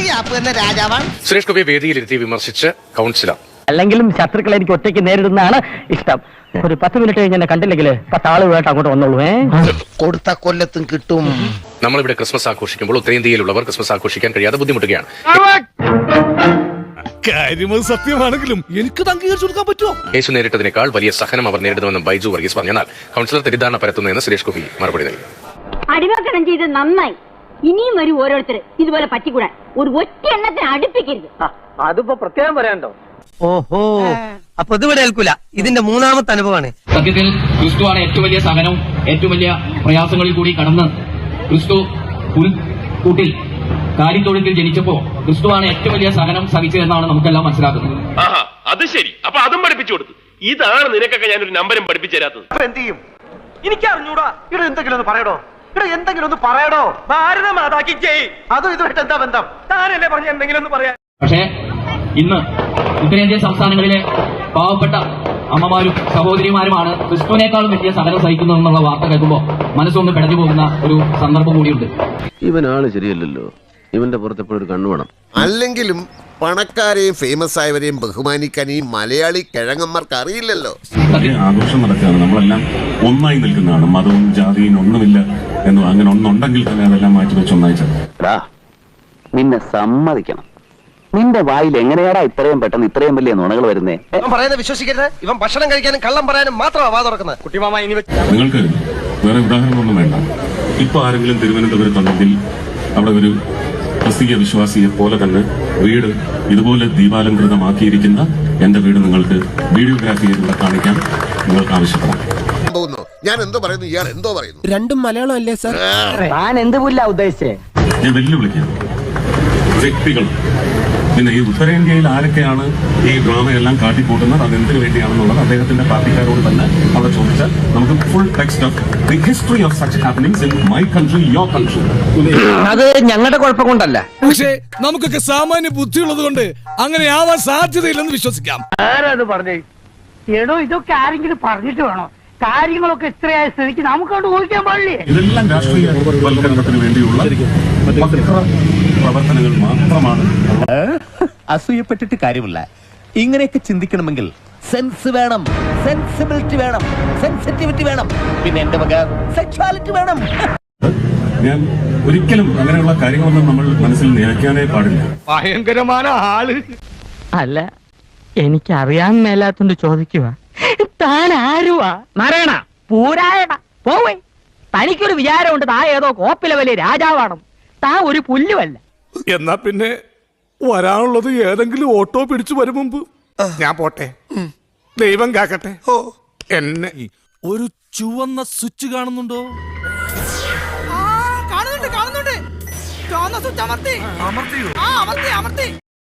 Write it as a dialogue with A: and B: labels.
A: ഒരു എന്ന രാജാവാണ്.
B: സുരേഷ് ഗോപിയെ വേദിയിലിരുത്തി വിമർശിച്ച് കൗൺസിലർ.
C: അല്ലെങ്കിലും ശത്രുക്കളെ എനിക്ക് ഒറ്റയ്ക്ക് നേരിടുന്നതാണ് ഇഷ്ടം. ഒരു പത്ത് മിനിറ്റ് കഴിഞ്ഞ് എന്നെ കണ്ടില്ലെങ്കിൽ പത്ത് ആളുകളായിട്ട് അങ്ങോട്ട് വന്നോളൂ ഏ?
A: കൊടുത്ത കൊല്ലത്തും കിട്ടും.
B: നമ്മളിവിടെ ക്രിസ്മസ് ആഘോഷിക്കുമ്പോൾ ഉത്തരേന്ത്യയിലുള്ളവർ ക്രിസ്മസ് ആഘോഷിക്കാൻ കഴിയാതെ ബുദ്ധിമുട്ടുകയാണ്.
D: കാര്യം സത്യമാണെങ്കിലും എനിക്ക് അംഗീകരിച്ചു കൊടുക്കാൻ പറ്റുമോ?
B: യേശു നേരിട്ടതിനേക്കാൾ വലിയ സഹനം അവർ നേരിടുമെന്നും ബൈജു വർഗീസ് പറഞ്ഞാൽ കൗൺസിലർ തെറ്റിദ്ധാരണ പരത്തുന്നതെന്ന് സുരേഷ് ഗോപി മറുപടി നൽകി.
E: അടിമക്കണം ചെയ്ത് നന്നായി. ഇനിയും വരും ഓരോരുത്തർ. ഇതുപോലെ പറ്റിക്കൂടാൻ. ഒരു ഒറ്റ എണ്ണത്തിന് അടുപ്പിക്കരുത്.
C: അതിപ്പോ പ്രത്യേകം പറയാണ്ടോ
A: ഓഹോ അപ്പൊ ഇതിവിടെ ഏൽക്കൂല. ഇതിന്റെ മൂന്നാമത്തെ അനുഭവമാണ്
F: സത്യത്തിൽ ക്രിസ്തുവാണ് ഏറ്റവും വലിയ സഹനവും ഏറ്റവും വലിയ പ്രയാസങ്ങളിൽ കൂടി കടന്ന് ക്രിസ്തു കൂട്ടിൽ കാലിത്തൊഴുത്തിൽ ജനിച്ചപ്പോ ക്രിസ്തുവാണ് ഏറ്റവും വലിയ സഹനം സഹിച്ചതെന്നാണ് നമുക്കെല്ലാം മനസ്സിലാക്കുന്നത്.
G: ആഹാ അത് ശരി. അപ്പൊ അതും പഠിപ്പിച്ചു കൊടുത്തു. ഇതാണ് നിനക്കൊക്കെ ഞാനൊരു നമ്പരും പഠിപ്പിച്ചു തരാത്തത്.
H: എന്ത് ചെയ്യും? എനിക്ക് അറിഞ്ഞൂടാ ഇവിടെ എന്തെങ്കിലും ഒന്ന് പറയടോ. ഇവിടെ എന്തെങ്കിലും ഒന്ന് പറയടോ. ഭാരത മാതാക്കി ജയ്. അതും ഇതുമായിട്ട് എന്താ ബന്ധം? താനല്ലേ പറഞ്ഞ എന്തെങ്കിലും ഒന്ന് പറയാ
F: പക്ഷേ ഇന്ന് ഉത്തരേന്ത്യൻ സംസ്ഥാനങ്ങളിലെ പാവപ്പെട്ട അമ്മമാരും സഹോദരിമാരുമാണ് ക്രിസ്തുവിനേക്കാളും വലിയ സഹനം സഹിക്കുന്നതെന്നുള്ള വാർത്ത കേൾക്കുമ്പോൾ മനസ്സൊന്ന് പിടഞ്ഞു പോകുന്ന ഒരു സന്ദർഭം കൂടിയുണ്ട്.
I: ഇവനാണ് ശരിയല്ലല്ലോ. ഇവന്റെ പുറത്ത് എപ്പോഴും ഒരു കണ്ണു വേണം.
J: അല്ലെങ്കിലും പണക്കാരെയും ഫേമസ് ആയവരെയും ബഹുമാനിക്കാൻ ഈ മലയാളി കിഴങ്ങന്മാർക്ക് അറിയില്ലല്ലോ.
I: ആഘോഷം നടക്കുകയാണ്. നമ്മളെല്ലാം ഒന്നായി നിൽക്കുന്നതാണ്. മതവും ജാതിയും ഒന്നുമില്ല എന്നും അങ്ങനെ ഒന്നുണ്ടെങ്കിൽ തന്നെ അതെല്ലാം മാറ്റി വെച്ച് ഒന്നായി ചേർക്കും
C: നിന്നെ സമ്മതിക്കണം. നിന്റെ വായിൽ എങ്ങനെയാടാ ഇത്രയും പെട്ടെന്ന് ഇത്രയും വലിയ നുണകൾ വരുന്നേ?
A: പറയുന്നത് വിശ്വസിക്കരുത്. ഇവൻ ഭക്ഷണം കഴിക്കാനും കള്ളം പറയാനും മാത്രമാണ് വാ തുറക്കുന്നത്
H: കുട്ടിമാമ ഇനി
I: നിങ്ങൾക്ക് വേറെ ഉദാഹരണമൊന്നും വേണ്ട. ഇപ്പൊ ആരെങ്കിലും തിരുവനന്തപുരത്തുണ്ടെങ്കിൽ അവിടെ ഒരു ക്രിസ്തീയ വിശ്വാസിയെ പോലെ തന്നെ വീട് ഇതുപോലെ ദീപാലംകൃതമാക്കിയിരിക്കുന്ന എന്റെ വീട് നിങ്ങൾക്ക് വീഡിയോഗ്രാഫി ചെയ്തുകൂടെ കാണിക്കാൻ നിങ്ങൾക്ക് ആവശ്യപ്പെടാം.
J: ഞാൻ എന്തോ പറയുന്നു ഇയാൾ എന്തോ പറയുന്നു.
A: രണ്ടും മലയാളം അല്ലേ സാർ?
C: താൻ എന്ത് പുല്ല ഉദ്ദേശിച്ചേ?
I: ഞാൻ വ്യക്തികൾ. പിന്നെ ഈ ഉത്തരേന്ത്യയിൽ ആരൊക്കെയാണ് ഈ ഡ്രാമയെല്ലാം കാട്ടിക്കൂട്ടുന്നത്? അത് എന്തിനു വേണ്ടിയാണെന്നുള്ളത് അദ്ദേഹത്തിന്റെ പാർട്ടിക്കാരോട് തന്നെ അവിടെ ചോദിച്ചാൽ നമുക്ക് full text of the history of such happenings in my country your country
C: അത് ഞങ്ങളുടെ കുഴപ്പം കൊണ്ടല്ല.
D: പക്ഷേ നമുക്കൊക്കെ സാമാന്യ ബുദ്ധിയുള്ളത് കൊണ്ട് അങ്ങനെ ആവാൻ സാധ്യതയില്ലെന്ന് വിശ്വസിക്കാം.
C: ആരാണ് പറഞ്ഞേ? എടോ ഇതൊക്കെ ആരെങ്കിലും പറഞ്ഞിട്ട് വേണോ? കാര്യങ്ങളൊക്കെ ഇത്രയായ സ്ഥിതിക്ക് നമുക്കോട്ട് ഊഹിക്കാൻ പാടില്ലേ?
I: ഇതെല്ലാം രാഷ്ട്രീയ വൽക്കരണത്തിന് വേണ്ടിയുള്ള പ്രവർത്തനങ്ങൾ മാത്രമാണ്.
H: അസൂയപ്പെട്ടിട്ട് കാര്യമില്ല. ഇങ്ങനെയൊക്കെ ചിന്തിക്കണമെങ്കിൽ സെൻസ് വേണം. സെൻസിബിലിറ്റി വേണം. സെൻസിറ്റിവിറ്റി വേണം. പിന്നെ എന്റെ വക സെക്ഷുവാലിറ്റി വേണം.
I: ഞാൻ ഒരിക്കലും അങ്ങനെയുള്ള കാര്യങ്ങളൊന്നും നമ്മൾ മനസ്സിൽ നിയമിക്കാനേ പാടില്ല.
D: ഭയങ്കരമായ ആൾ.
C: അല്ല എനിക്കറിയാൻ മേലാത്തോണ്ട് ചോദിക്കുക താൻ ആരുവാ നാരായണ. പൂരായണ. പോവേ. തനിക്കൊരു വിചാരമുണ്ട് താ ഏതോ കോപ്പിലെ വലിയ രാജാവാണോ താ ഒരു പുല്ലുമല്ല.
D: എന്നാ പിന്നെ വരാനുള്ളത് ഏതെങ്കിലും ഓട്ടോ പിടിച്ചു വരും മുമ്പ്. ഞാൻ പോട്ടെ. ദൈവം കാക്കട്ടെ. ഓ. എന്നെ. ഒരു ചുവന്ന സ്വിച്ച് കാണുന്നുണ്ടോ?
H: കാണുന്നുണ്ട് കാണുന്നുണ്ട്. ചുവന്ന സ്വിച്ച് അമർത്തി. അമർത്തിയോ? ആ അമർത്തി അമർത്തി.